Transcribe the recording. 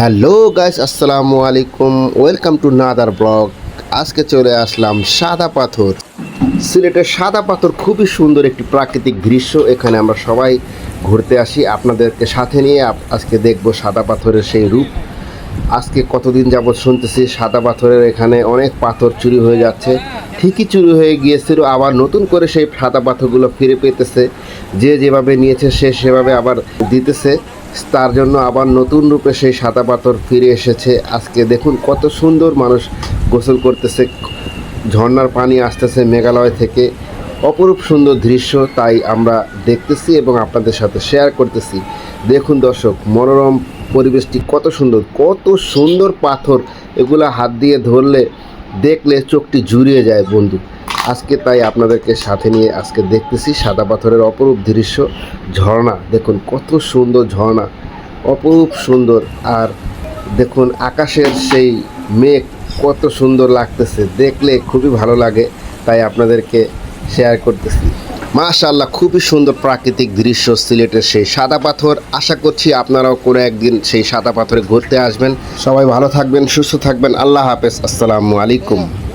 Hello guys, আসসালামু আলাইকুম। Welcome to another blog. আজকে চলে আসলাম সাদা পাথর। সিলেটের সাদা পাথর খুবই সুন্দর একটি প্রাকৃতিক দৃশ্য। এখানে আমরা সবাই ঘুরতে আসি। আপনাদেরকে সাথে নিয়ে আজকে দেখব সাদা পাথরের সেই রূপ। আজকে কতদিন যাবৎ শুনতেছি, সাদা পাথরের এখানে অনেক পাথর চুরি হয়ে যাচ্ছে। ঠিকই চুরি হয়ে গিয়েছিল, আবার নতুন করে সেই সাদা পাথরগুলো ফিরে পেতেছে। যে যেভাবে নিয়েছে, সে সেভাবে আবার দিতেছে। তার জন্য আবার নতুন রূপে সেই সাদা পাথর ফিরে এসেছে। আজকে দেখুন কত সুন্দর মানুষ গোসল করতেছে। ঝর্নার পানি আসতেছে মেঘালয় থেকে। অপরূপ সুন্দর দৃশ্য তাই আমরা দেখতেছি এবং আপনাদের সাথে শেয়ার করতেছি। দেখুন দর্শক, মনোরম পরিবেশটি কত সুন্দর কত সুন্দর পাথর এগুলা হাত দিয়ে ধরলে দেখলে চোখটি জুড়িয়ে যায় বন্ধু। আজকে তাই আপনাদেরকে সাথে নিয়ে আজকে দেখতেছি সাদা পাথরের অপরূপ দৃশ্য, ঝর্ণা। দেখুন কত সুন্দর ঝর্ণা, অপরূপ সুন্দর। আর দেখুন আকাশের সেই মেঘ কত সুন্দর লাগতেছে, দেখলে খুবই ভালো লাগে। তাই আপনাদেরকে শেয়ার করতেছি। মাশাআল্লাহ, খুবই সুন্দর প্রাকৃতিক দৃশ্য সিলেটের সেই সাদা পাথর। আশা করছি আপনারাও কোনো একদিন সেই সাদা পাথরে ঘুরতে আসবেন। সবাই ভালো থাকবেন, সুস্থ থাকবেন। আল্লাহ হাফেজ, আসসালামু আলাইকুম।